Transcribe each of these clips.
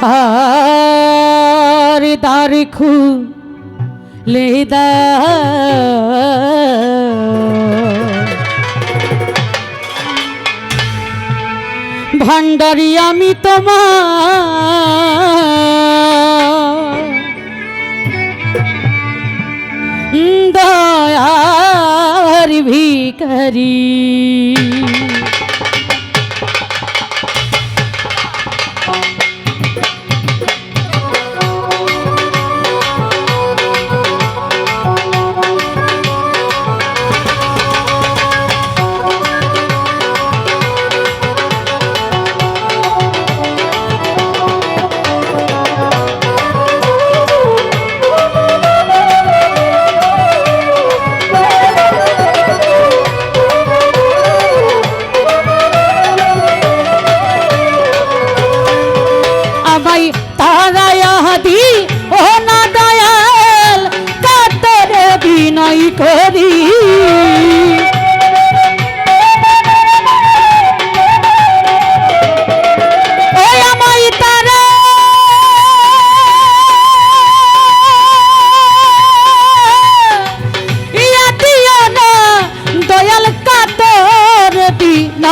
আর দ্বার খুলে ভান্ডারি আমি তোমার দয়ার ভিকারি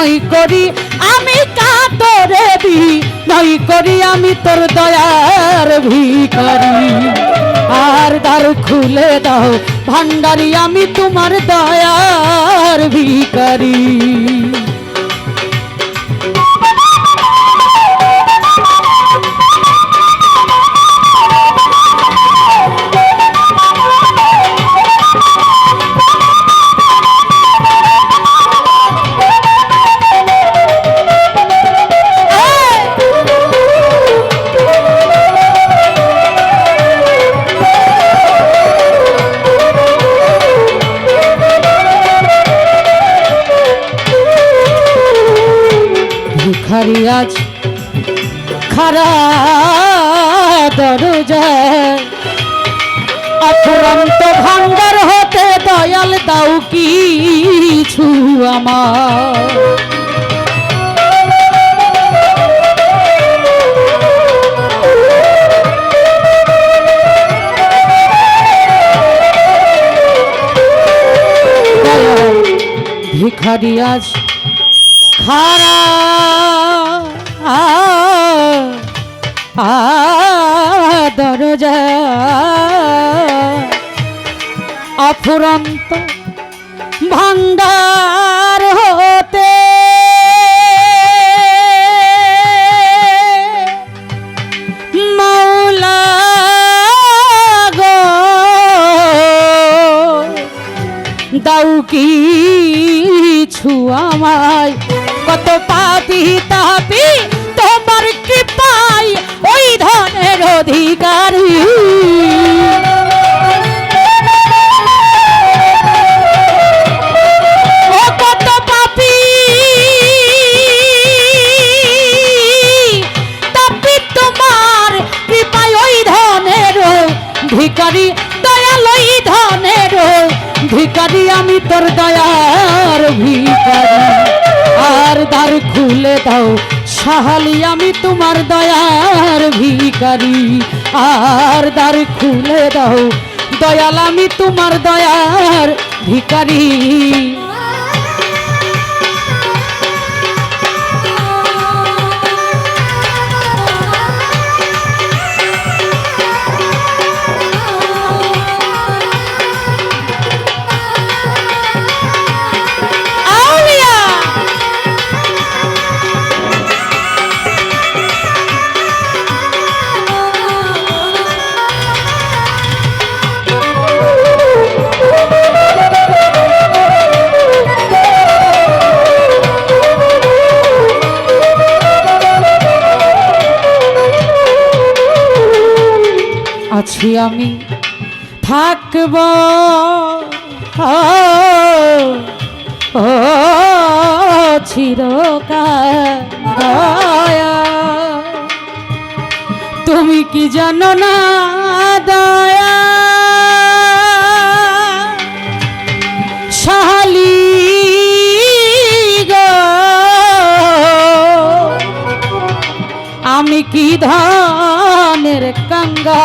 বিনয় করি আমি কাতরে বিনয় করি আমি তোর দয়ার ভিখারি। আর দ্বার খুলে দাও ভান্ডারি আমি তোমার দয়ার ভিখারি। ভিখারি আজ খারা দরজায় ভাঙ্গার হতে দয়াল দাও কিছু আমার। ভিখারি আজ খারা অফুরন্ত ভান্ডার হতে মৌলা কিছু আমায়। ভিকারি দয়াল ওই ধনের। ভিকারি, আমি তোর দয়ার ভিকারি। আর দ্বার খুলে দাও, সাহালি, আমি তোমার দয়ার ভিকারি। আর দ্বার খুলে দাও, দয়াল, আমি তোমার দয়ার ভিকারি। আছি আমি। থাকব। দয়া। তুমি কি জানো না দয়া? আমি কি ধানের কাঙ্গা?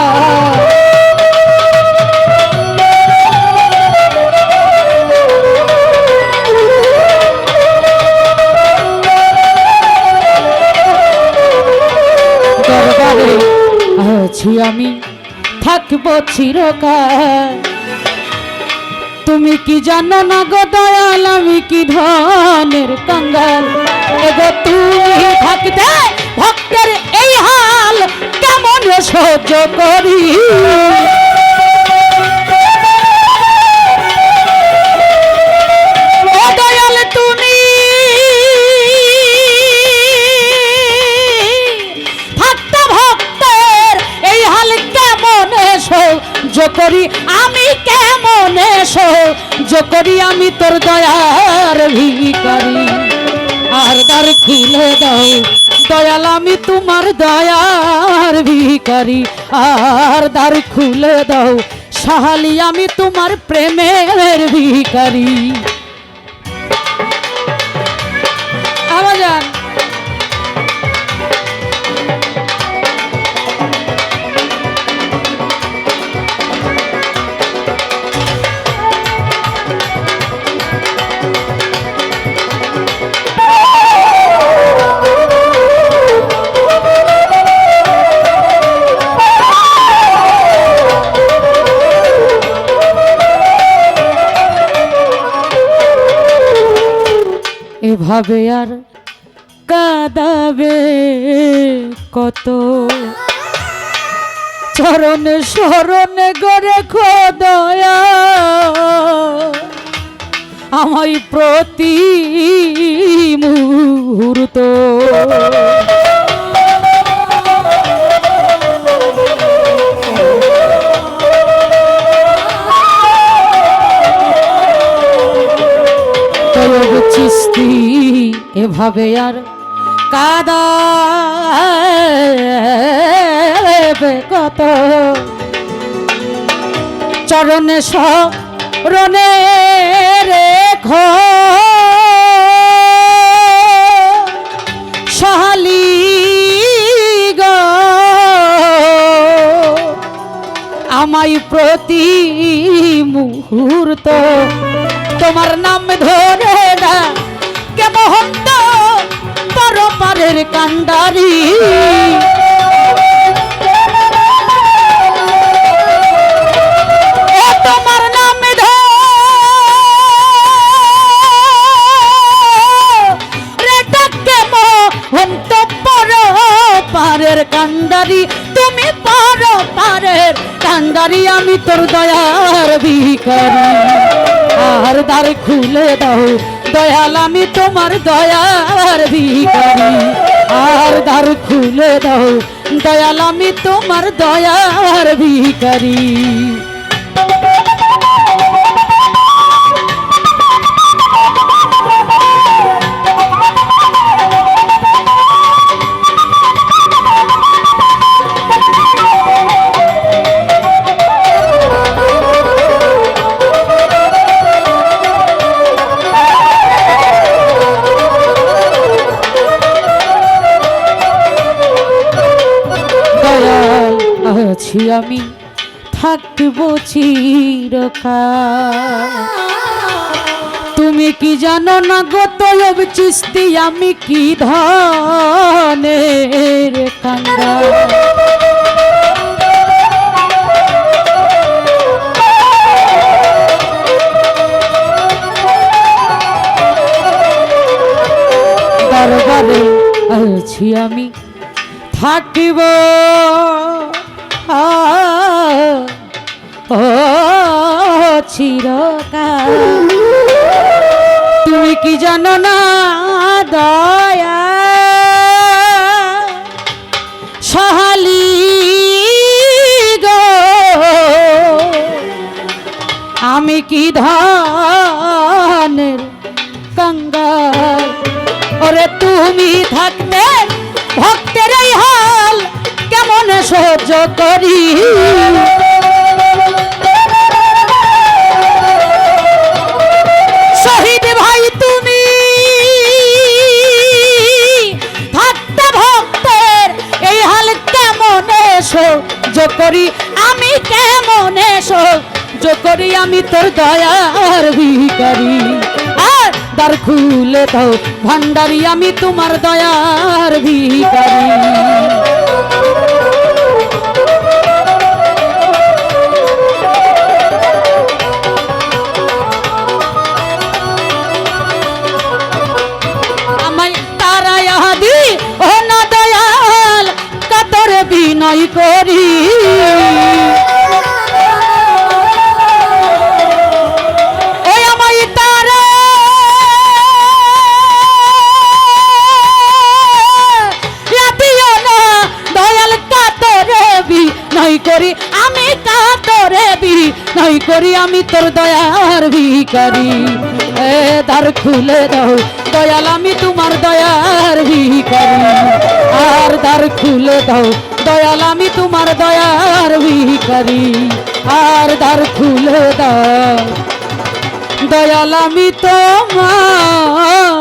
দরবারে আছি আমি, থাকব চিরকাল। তুমি কি জানো না গো দয়াল, আমি কি ধনের কাঙ্গাল? এগো তুমি থাকতে ভক্তের এই হাল কেমন সহ্য করি? করি? আমি কেমন সহ্য করি? আমি তোর দয়ার ভিকারি আর দ্বার খুলে দাও দয়াল আমি তোমার দয়ার ভিকারি আর দ্বার খুলে দাও সাহালি আমি তোমার প্রেমের ভিকারি এভাবে আর কাদাবে কত? চরণে স্মরণে গড়ে খোদয়া আমায় প্রতি মুহূর্ত। এভাবে আর কাদা কত? চরণে সরণে রেখ। সহালি আমায় প্রতি মুহূর্ত তোমার নাম ধরে কান্ডারি। তোমার নাম ধরে ডাকে মহন্ত পরপারের কান্ডারি। তুমি পরপারের কান্ডারি, আমি তোর দয়ার ভিখারি। আর দ্বার খুলে দাও, দয়াল, আমি তোমার দয়ার ভিখারি। আর দ্বার খুলে দাও। দয়াল আমি তোমার দয়ার ভিখারি। চিরকাল তুমি কি জানো না গত চিস্তি আমি কি ধনের কাঙ্গা দরবারে আছি আমি থাকিব। আ, ও চিরকাল। তুমি কি জানো না দয়া সহালি গো। আমি কি ধানের কাঙ্গাল? ওরে তুমি থাকতে ভক্তের হাল কেমন সহ্য করি? করি, আমি কেমন সহ্য করি আমি তোর দয়ার ভিকারি আর দ্বার খুলে দাও, ভান্ডারি, আমি তোমার দয়ার ভিকারি কাতরে বিনয় করি আমি তোর দয়ার ভিকারি এ দ্বার খুলে দাও, দয়াল আমি তোমার দয়ার ভিকারি আর দ্বার খুলে দাও, দয়াল আমি তোমার দয়ার ভিকারি আর দ্বার খুলে দাও, দয়াল আমি তোমার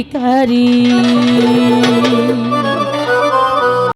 অধিকারী।